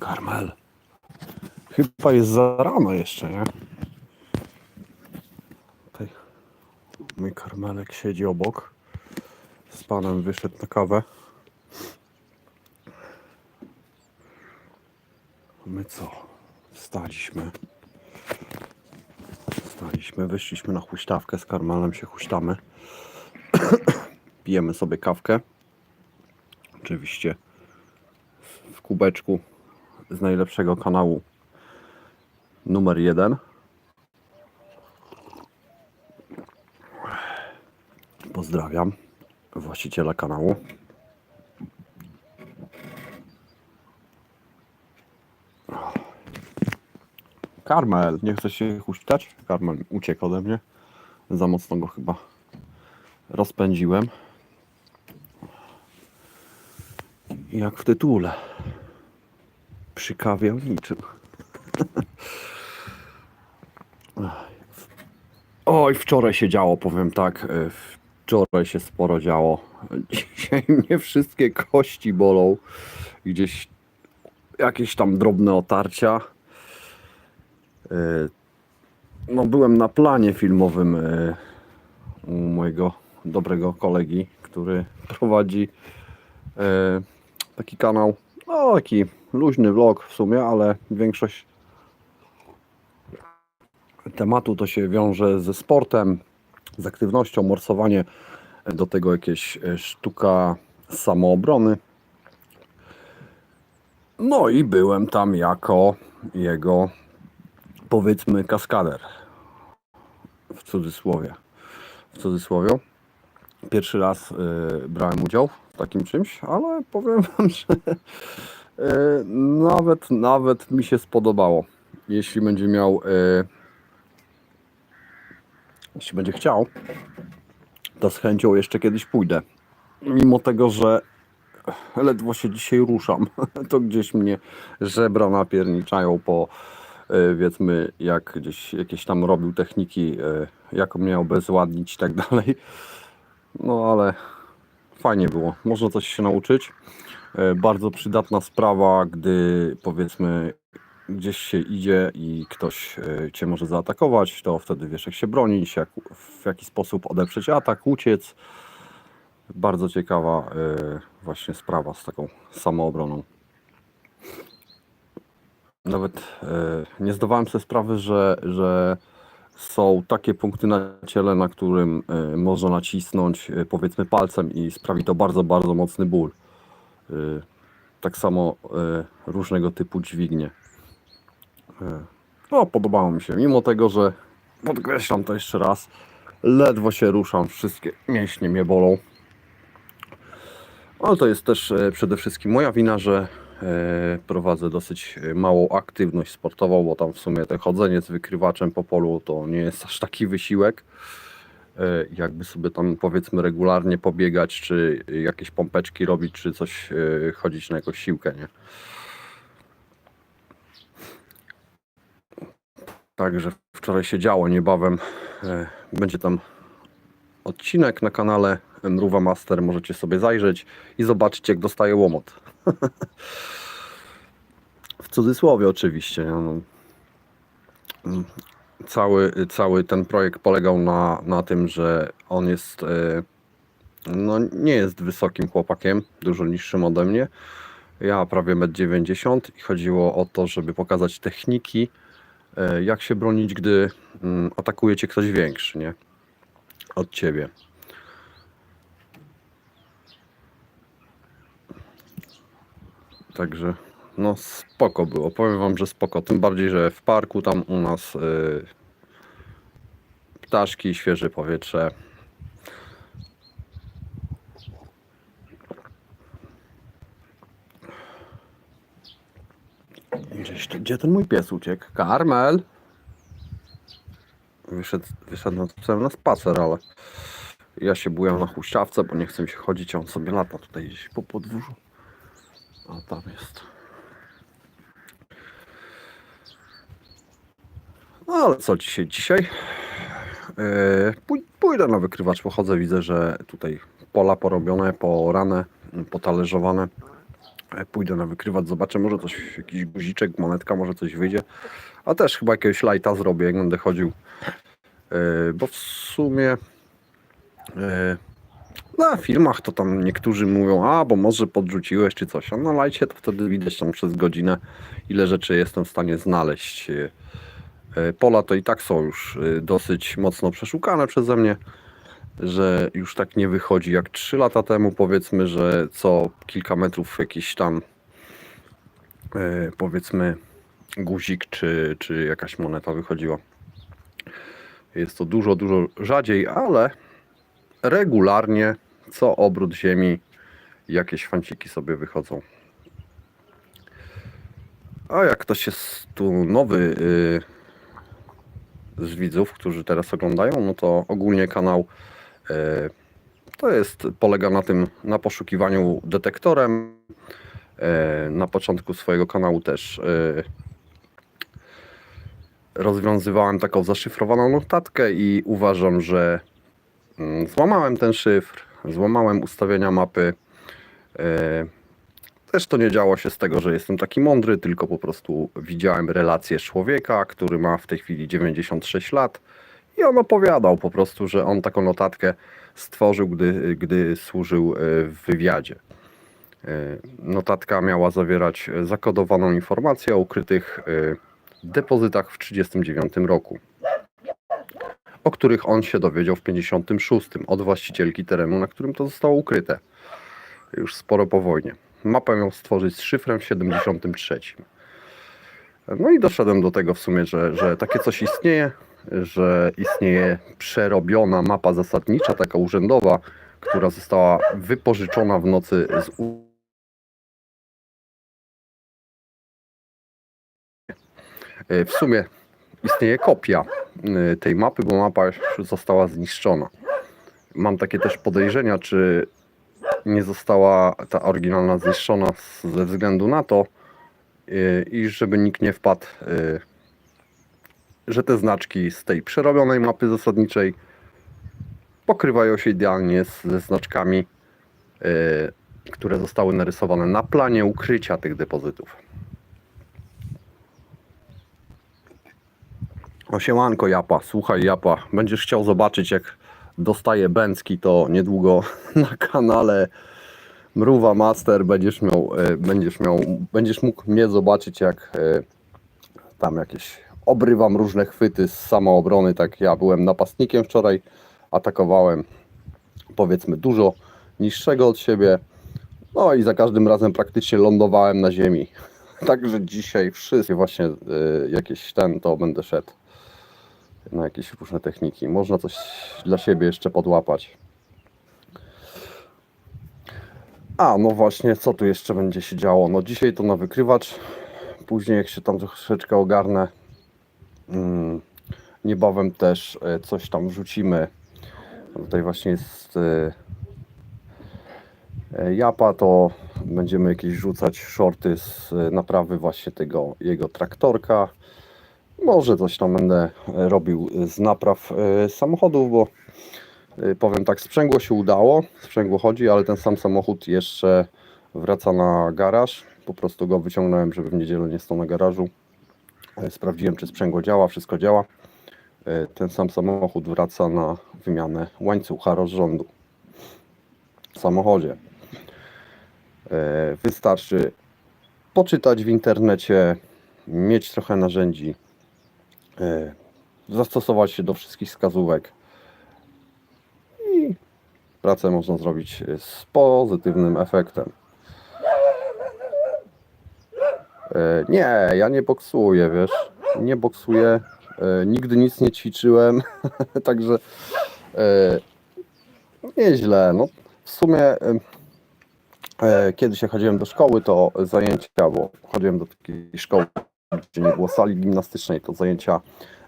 Karmel. Chyba jest za rano jeszcze, nie? Tutaj mój karmelek siedzi obok. Z panem wyszedł na kawę. My co? Wstaliśmy. Wstaliśmy, wyszliśmy na huśtawkę. Z karmelem się huśtamy. Pijemy sobie kawkę. Oczywiście w kubeczku z najlepszego kanału numer jeden. Pozdrawiam właściciela kanału. Karmel, nie chce się huśtać? Karmel uciekł ode mnie. Za mocno go chyba rozpędziłem. Jak w tytule. Przy kawie o niczym. Oj, wczoraj się działo, powiem tak. e, Wczoraj się sporo działo. Dzisiaj mnie wszystkie kości bolą. Gdzieś jakieś tam drobne otarcia. E, No, byłem na planie filmowym e, u mojego dobrego kolegi, który prowadzi taki kanał, no taki luźny vlog w sumie, ale większość tematu to się wiąże ze sportem, z aktywnością, morsowanie, do tego jakieś e, sztuka samoobrony. No i byłem tam jako jego powiedzmy kaskader w cudzysłowie. W cudzysłowie. Pierwszy raz y, brałem udział w takim czymś, ale powiem wam, że nawet, nawet mi się spodobało. Jeśli będzie miał, y, jeśli będzie chciał, to z chęcią jeszcze kiedyś pójdę. Mimo tego, że ledwo się dzisiaj ruszam, to gdzieś mnie żebra napierniczają po y, wiedzmy, jak gdzieś jakieś tam robił techniki, jak miał bezładnić i tak dalej. No ale fajnie było. Można coś się nauczyć. E, Bardzo przydatna sprawa, gdy powiedzmy gdzieś się idzie i ktoś e, cię może zaatakować, to wtedy wiesz jak się bronić, jak, w jaki sposób odeprzeć atak, uciec. Bardzo ciekawa e, właśnie sprawa z taką samoobroną. Nawet nie zdawałem sobie sprawy, że, że są takie punkty na ciele, na którym można nacisnąć powiedzmy palcem i sprawi to bardzo, bardzo mocny ból. E, Tak samo e, różnego typu dźwignie. E, No, podobało mi się. Mimo tego, że podkreślam to jeszcze raz, ledwo się ruszam, wszystkie mięśnie mnie bolą. Ale to jest też przede wszystkim moja wina, że prowadzę dosyć małą aktywność sportową, bo tam w sumie te chodzenie z wykrywaczem po polu to nie jest aż taki wysiłek. E, Jakby sobie tam powiedzmy regularnie pobiegać, czy jakieś pompeczki robić, czy coś e, chodzić na jakąś siłkę, nie? Także wczoraj się działo, niebawem e, będzie tam odcinek na kanale Mruwa Master, możecie sobie zajrzeć i zobaczyć jak dostaje łomot. w cudzysłowie oczywiście. No. Cały, cały ten projekt polegał na, na tym, że on jest e, no nie jest wysokim chłopakiem, dużo niższym ode mnie. Ja prawie 1,90 m i chodziło o to, żeby pokazać techniki, e, jak się bronić, gdy mm, atakuje cię ktoś większy, nie? Od ciebie. Także no spoko było, powiem wam, że spoko, tym bardziej, że w parku tam u nas y, ptaszki, świeże powietrze. Gdzie ten mój pies uciekł? Karmel! Wyszedł, wyszedł na spacer, ale ja się bujam na huśtawce, bo nie chcę mi się chodzić, a on sobie lata tutaj gdzieś po podwórzu. A tam jest. No ale co dzisiaj? Dzisiaj pój- pójdę na wykrywacz, pochodzę, widzę, że tutaj pola porobione, porane, potalerzowane. E, Pójdę na wykrywacz, zobaczę, może coś, jakiś guziczek, monetka, może coś wyjdzie. A też chyba jakiegoś lajta zrobię, jak będę chodził. E, Bo w sumie e, na filmach to tam niektórzy mówią, a bo może podrzuciłeś czy coś. A na lajcie to wtedy widać tam przez godzinę, ile rzeczy jestem w stanie znaleźć. E, Pola to i tak są już e, dosyć mocno przeszukane przeze mnie, że już tak nie wychodzi jak 3 lata temu. Powiedzmy, że co kilka metrów jakiś tam e, powiedzmy guzik czy, czy jakaś moneta wychodziła. Jest to dużo, dużo rzadziej, ale regularnie co obrót ziemi jakieś fanciki sobie wychodzą. A jak ktoś jest tu nowy y, z widzów, którzy teraz oglądają, no to ogólnie kanał y, to jest, polega na tym, na poszukiwaniu detektorem. Y, na początku swojego kanału też y, rozwiązywałem taką zaszyfrowaną notatkę i uważam, że mm, złamałem ten szyfr, złamałem ustawienia mapy. Też to nie działo się z tego, że jestem taki mądry, tylko po prostu widziałem relację człowieka, który ma w tej chwili 96 lat i on opowiadał po prostu, że on taką notatkę stworzył, gdy, gdy służył e, w wywiadzie. E, Notatka miała zawierać zakodowaną informację o ukrytych e, depozytach w 1939 roku, o których on się dowiedział w 1956 od właścicielki terenu, na którym to zostało ukryte. Już sporo po wojnie. Mapę miał stworzyć z szyfrem w 1973. No i doszedłem do tego w sumie, że, że takie coś istnieje, że istnieje przerobiona mapa zasadnicza, taka urzędowa, która została wypożyczona w nocy z u- W sumie istnieje kopia e, tej mapy, bo mapa już została zniszczona. Mam takie też podejrzenia, czy nie została ta oryginalna zniszczona ze względu na to, e, i żeby nikt nie wpadł, e, że te znaczki z tej przerobionej mapy zasadniczej pokrywają się idealnie ze znaczkami, e, które zostały narysowane na planie ukrycia tych depozytów. O siemanko Japa, słuchaj Japa, będziesz chciał zobaczyć jak dostaję bęcki, to niedługo na kanale Mruwa Master będziesz miał, e, będziesz miał, będziesz mógł mnie zobaczyć jak e, tam jakieś obrywam różne chwyty z samoobrony, tak ja byłem napastnikiem wczoraj, atakowałem powiedzmy dużo niższego od siebie, no i za każdym razem praktycznie lądowałem na ziemi. Także dzisiaj wszystkie właśnie e, jakieś ten to będę szedł na jakieś różne techniki. Można coś dla siebie jeszcze podłapać. A, no właśnie, co tu jeszcze będzie się działo? No dzisiaj to na wykrywacz. Później jak się tam troszeczkę ogarnę, mm, niebawem też e, coś tam wrzucimy. Tutaj właśnie jest e, Japa, to będziemy jakieś rzucać shorty z naprawy właśnie tego jego traktorka. Może coś tam będę e, robił z napraw e, samochodów, bo e, powiem tak, sprzęgło się udało, sprzęgło chodzi, ale ten sam samochód jeszcze wraca na garaż. Po prostu go wyciągnąłem, żeby w niedzielę nie stał na garażu. Sprawdziłem, czy sprzęgło działa, wszystko działa. Ten sam samochód wraca na wymianę łańcucha rozrządu w samochodzie. Wystarczy poczytać w internecie, mieć trochę narzędzi, zastosować się do wszystkich wskazówek. I pracę można zrobić e, z pozytywnym efektem. E, Nie, ja nie boksuję, wiesz, nie boksuję, e, nigdy nic nie ćwiczyłem, także e, nieźle, no w sumie e, e, kiedyś chodziłem do szkoły, to zajęcia, bo chodziłem do takiej szkoły, gdzie nie było sali gimnastycznej, to zajęcia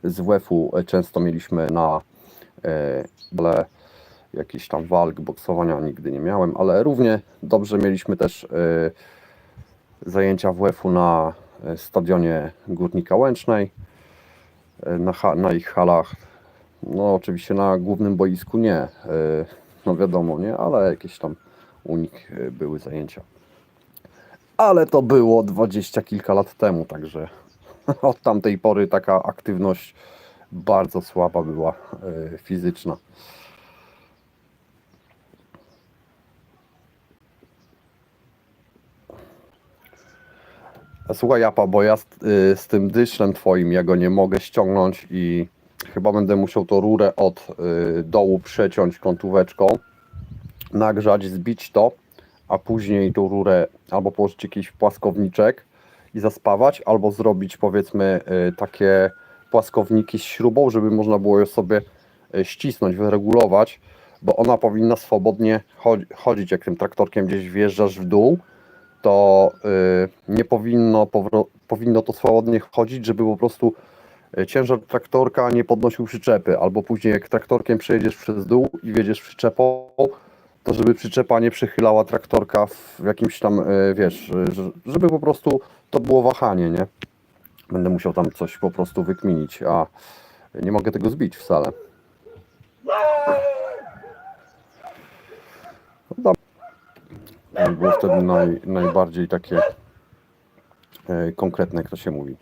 z WF-u często mieliśmy na e, ale jakiś tam walk, boksowania nigdy nie miałem, ale równie dobrze mieliśmy też e, zajęcia WF-u na e, stadionie Górnika Łęcznej, e, na, na ich halach. No oczywiście na głównym boisku nie, e, no wiadomo, nie, ale jakieś tam u nich e, były zajęcia. Ale to było dwadzieścia kilka lat temu, także od tamtej pory taka aktywność bardzo słaba była e, fizyczna. Słuchaj, Japa, bo ja z, y, z tym dyszlem twoim, ja go nie mogę ściągnąć i chyba będę musiał to rurę od y, dołu przeciąć kątóweczką, nagrzać, zbić to, a później tą rurę albo położyć jakiś płaskowniczek i zaspawać, albo zrobić powiedzmy y, takie płaskowniki z śrubą, żeby można było je sobie y, ścisnąć, wyregulować, bo ona powinna swobodnie chodzi- chodzić, jak tym traktorkiem gdzieś wjeżdżasz w dół, to y, nie powinno, powinno to swobodnie chodzić, żeby po prostu ciężar traktorka nie podnosił przyczepy, albo później jak traktorkiem przejedziesz przez dół i wiedziesz przyczepą, to żeby przyczepa nie przychylała traktorka w jakimś tam, y, wiesz, że- żeby po prostu to było wahanie, nie? Będę musiał tam coś po prostu wykminić, a nie mogę tego zbić wcale. No, było wtedy naj, najbardziej takie e, konkretne, jak to się mówi.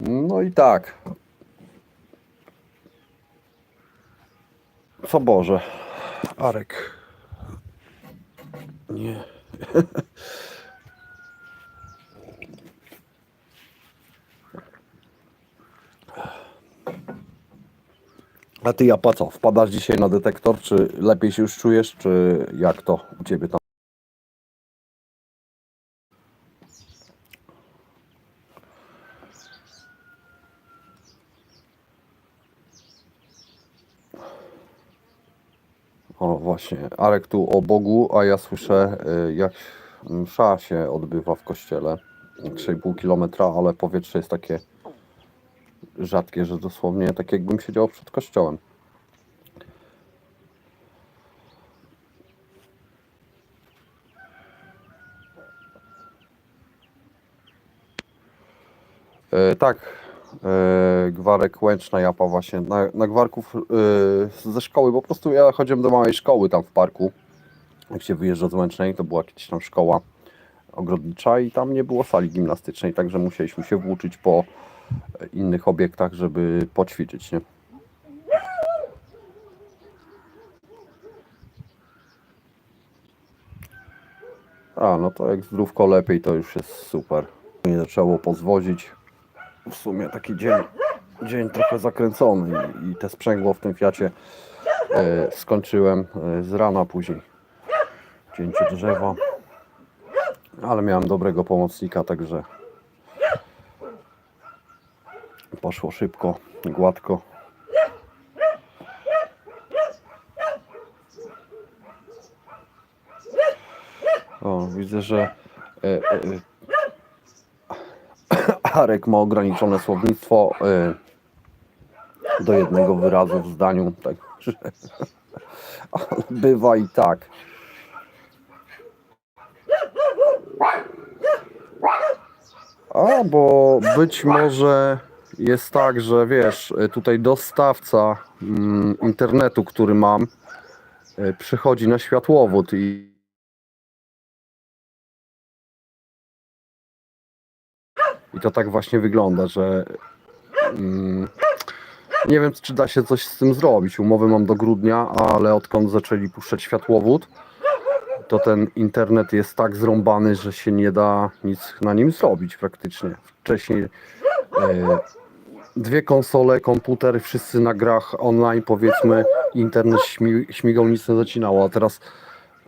No i tak. Co Boże. Arek. Nie. A ty Japa co? Wpadasz dzisiaj na detektor? Czy lepiej się już czujesz? Czy jak to u ciebie tam? O właśnie, Arek tu o Bogu, a ja słyszę y, jak msza się odbywa w kościele. 3,5 km, ale powietrze jest takie rzadkie, że dosłownie tak jakbym siedział przed kościołem. E, tak, Gwarek Łęczna Japa właśnie, na, na Gwarków e, ze szkoły, po prostu ja chodziłem do małej szkoły tam w parku, jak się wyjeżdża z Łęcznej, to była jakaś tam szkoła ogrodnicza i tam nie było sali gimnastycznej, także musieliśmy się włóczyć po e, innych obiektach, żeby poćwiczyć, nie? A, no to jak zdrówko lepiej, to już jest super. Nie trzeba było pozwozić. W sumie taki dzień, dzień trochę zakręcony i, te sprzęgło w tym Fiacie e, skończyłem e, z rana później. Cięcie drzewa. Ale miałem dobrego pomocnika, także poszło szybko, gładko. O, widzę, że e, e, Arek ma ograniczone słownictwo e, do jednego wyrazu w zdaniu, także bywa i tak. A, bo być może jest tak, że wiesz, tutaj dostawca mm, internetu, który mam, e, przychodzi na światłowód i I to tak właśnie wygląda, że mm, nie wiem, czy da się coś z tym zrobić. Umowy mam do grudnia, ale odkąd zaczęli puszczać światłowód, to ten internet jest tak zrąbany, że się nie da nic na nim zrobić praktycznie. Wcześniej e, dwie konsole, komputer, wszyscy na grach online, powiedzmy, internet śmi, śmigał, nic nie zacinało, a teraz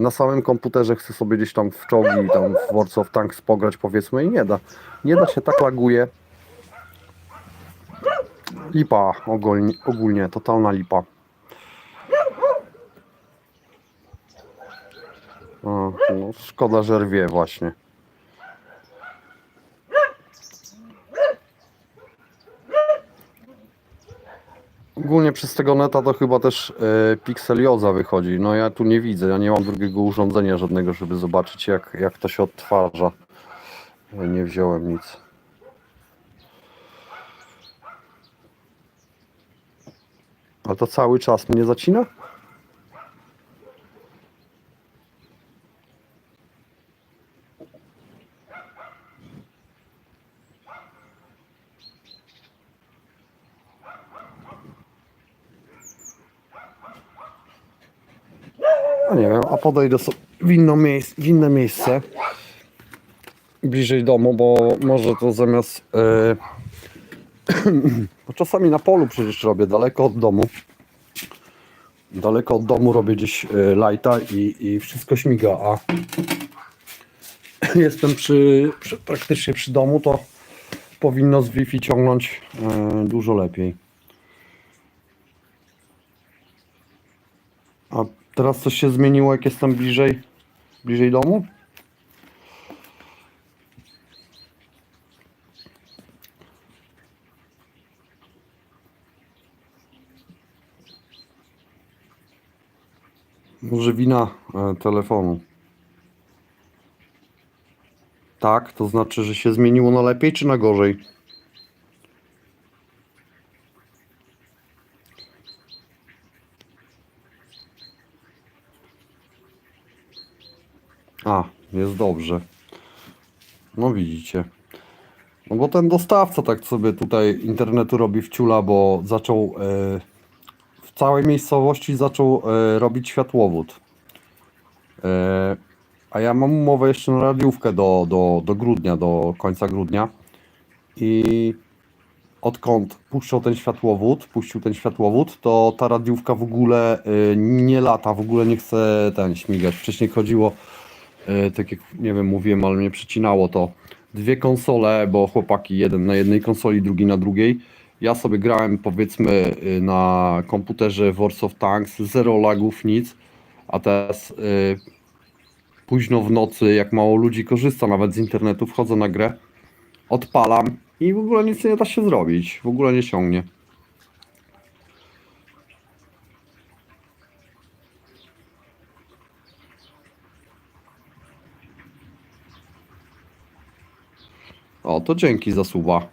na samym komputerze chcę sobie gdzieś tam w czołgi, tam w World of Tanks pograć powiedzmy i nie da. Nie da się, tak laguje. Lipa ogólnie, ogólnie totalna lipa. O, no, szkoda, że rwie właśnie. Ogólnie przez tego neta to chyba też e, pikselioza wychodzi. No ja tu nie widzę, ja nie mam drugiego urządzenia żadnego, żeby zobaczyć jak, jak to się odtwarza. Nie wziąłem nic. A to cały czas mnie zacina? Nie wiem, a podejdę sobie w, inną miejsc, w inne miejsce bliżej domu, bo może to zamiast. e, bo czasami na polu przecież robię daleko od domu. Daleko od domu robię gdzieś e, lajta i, i wszystko śmiga, a jestem przy, przy, praktycznie przy domu, to powinno z Wi-Fi ciągnąć e, dużo lepiej. A teraz coś się zmieniło, jak jestem bliżej, bliżej domu? Może wina e, telefonu. Tak, to znaczy, że się zmieniło na lepiej czy na gorzej? A, jest dobrze. No widzicie. No bo ten dostawca tak sobie tutaj internetu robi wciula, bo zaczął e, w całej miejscowości zaczął e, robić światłowód. E, a ja mam umowę jeszcze na radiówkę do, do, do grudnia, do końca grudnia. I odkąd puszczał ten światłowód, puścił ten światłowód, to ta radiówka w ogóle y, nie lata, w ogóle nie chce ten śmigać. Wcześniej chodziło, tak jak nie wiem, mówiłem, ale mnie przecinało to. Dwie konsole, bo chłopaki jeden na jednej konsoli, drugi na drugiej. Ja sobie grałem powiedzmy y, na komputerze Wars of Tanks, zero lagów, nic. A teraz y, późno w nocy, jak mało ludzi korzysta nawet z internetu, wchodzę na grę, odpalam i w ogóle nic nie da się zrobić. W ogóle nie ciągnie. O, to dzięki za suba.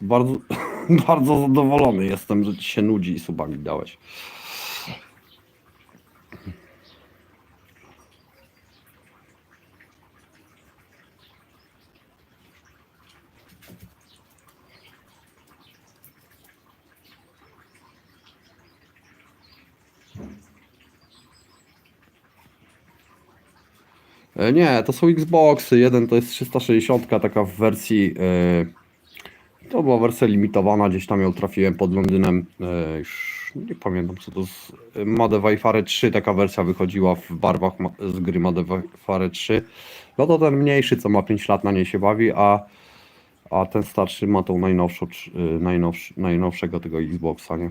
Bardzo, bardzo zadowolony jestem, że ci się nudzi i suba mi dałeś. Nie, to są Xboxy. Jeden to jest 360, taka w wersji. e, To była wersja limitowana, gdzieś tam ją trafiłem pod Londynem. e, Już nie pamiętam co to z Made Warfare 3, taka wersja wychodziła w barwach z gry Made Warfare 3. No to ten mniejszy, co ma 5 lat, na niej się bawi, a, a ten starszy ma tą najnowszą, e, najnowszego tego Xboxa, nie?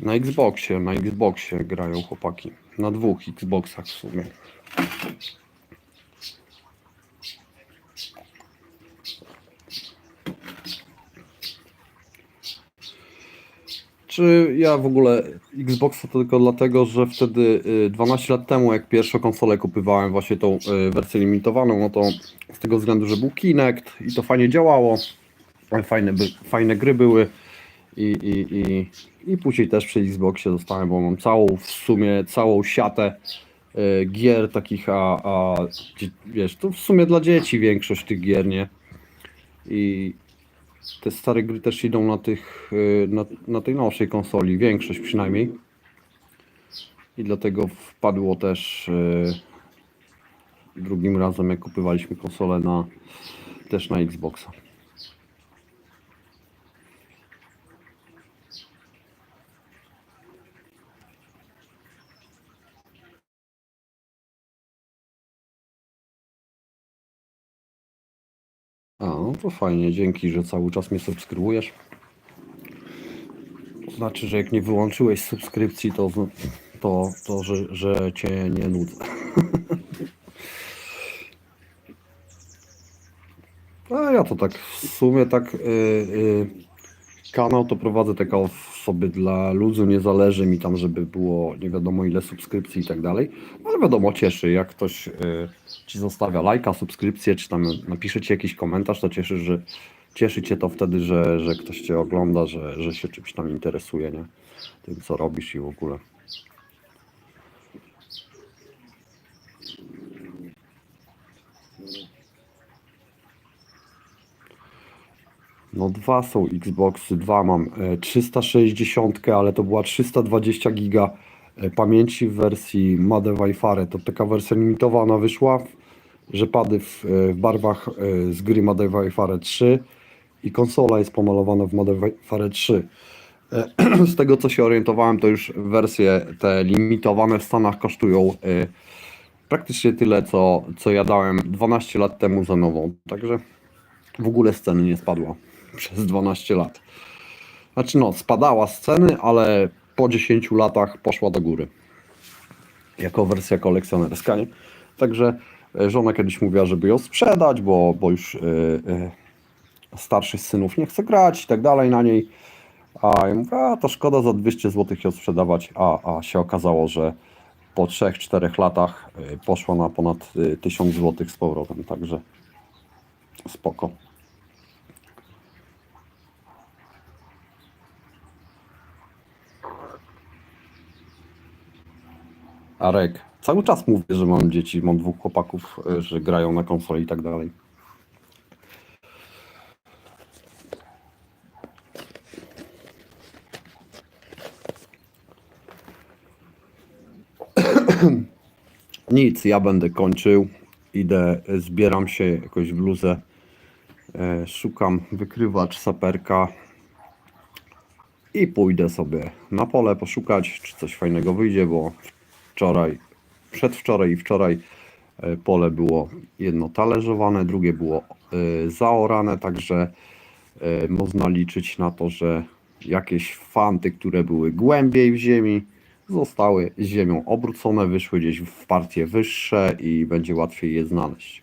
Na Xboxie, na Xboxie grają chłopaki. Na dwóch Xboxach w sumie. Czy ja w ogóle Xboxa to tylko dlatego, że wtedy y, 12 lat temu, jak pierwszą konsolę kupywałem, właśnie tą y, wersję limitowaną, no to z tego względu, że był Kinect i to fajnie działało, fajne, fajne gry były i, i, i, i później też przy Xboxie dostałem, bo mam całą w sumie całą siatę y, gier takich, a, a wiesz, to w sumie dla dzieci większość tych gier, nie? I te stare gry też idą na tych, y, na, na tej nowszej konsoli, większość przynajmniej. I dlatego wpadło też y, drugim razem, jak kupywaliśmy konsolę na, też na Xboxa. A, no to fajnie, dzięki, że cały czas mnie subskrybujesz. To znaczy, że jak nie wyłączyłeś subskrypcji, to, to, to że, że cię nie nudzę. A ja to tak w sumie tak y, y, kanał to prowadzę tak o sobie dla luzu, nie zależy mi tam, żeby było nie wiadomo ile subskrypcji i tak dalej, ale wiadomo cieszy, jak ktoś y, ci zostawia lajka, subskrypcję, czy tam napisze ci jakiś komentarz, to cieszy, że cieszy cię to wtedy, że, że ktoś cię ogląda, że, że się czymś tam interesuje, nie? Tym co robisz i w ogóle. No dwa są Xboxy, dwa mam. E, 360, ale to była 320 giga e, pamięci w wersji Made. To taka wersja limitowana wyszła, że pady w, e, w barwach e, z gry Made Wi-Fi 3 i konsola jest pomalowana w Made Wi-Fi 3. E, Z tego co się orientowałem, to już wersje te limitowane w Stanach kosztują e, praktycznie tyle, co, co ja dałem 12 lat temu za nową. Także w ogóle z ceny nie spadła przez 12 lat. Znaczy no, spadała z ceny, ale po 10 latach poszła do góry. Jako wersja kolekcjonerska, nie? Także żona kiedyś mówiła, żeby ją sprzedać, bo, bo już e, e, starszy z synów nie chce grać i tak dalej na niej. A ja mówię, a to szkoda za 200 zł ją sprzedawać, a, a się okazało, że po 3-4 latach e, poszła na ponad e, 1000 zł z powrotem, także spoko. Arek, cały czas mówię, że mam dzieci, mam dwóch chłopaków, e, że grają na konsoli i tak dalej. Nic, ja będę kończył. Idę, zbieram się jakoś w bluzę. E, szukam wykrywacz, saperka i pójdę sobie na pole poszukać, czy coś fajnego wyjdzie, bo wczoraj, przedwczoraj i wczoraj e, pole było jedno talerzowane, drugie było e, zaorane, także e, można liczyć na to, że jakieś fanty, które były głębiej w ziemi, zostały ziemią obrócone, wyszły gdzieś w partie wyższe i będzie łatwiej je znaleźć.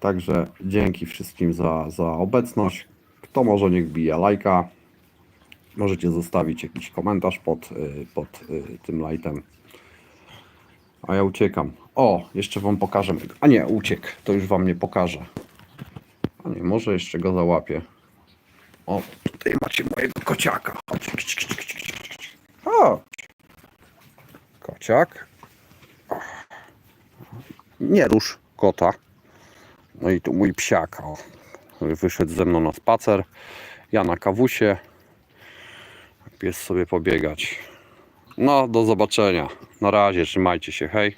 Także dzięki wszystkim za, za obecność. Kto może niech bije lajka. Możecie zostawić jakiś komentarz pod, y, pod y, tym lightem. A ja uciekam. O, jeszcze wam pokażę. A nie, uciekł. To już wam nie pokażę. A nie, może jeszcze go załapię. O, tutaj macie mojego kociaka. Chodź. Chodź. Kociak. Nie rusz kota. No i tu mój psiak, o, który wyszedł ze mną na spacer. Ja na kawusie. Pies sobie pobiegać. No, do zobaczenia. Na razie, trzymajcie się, hej.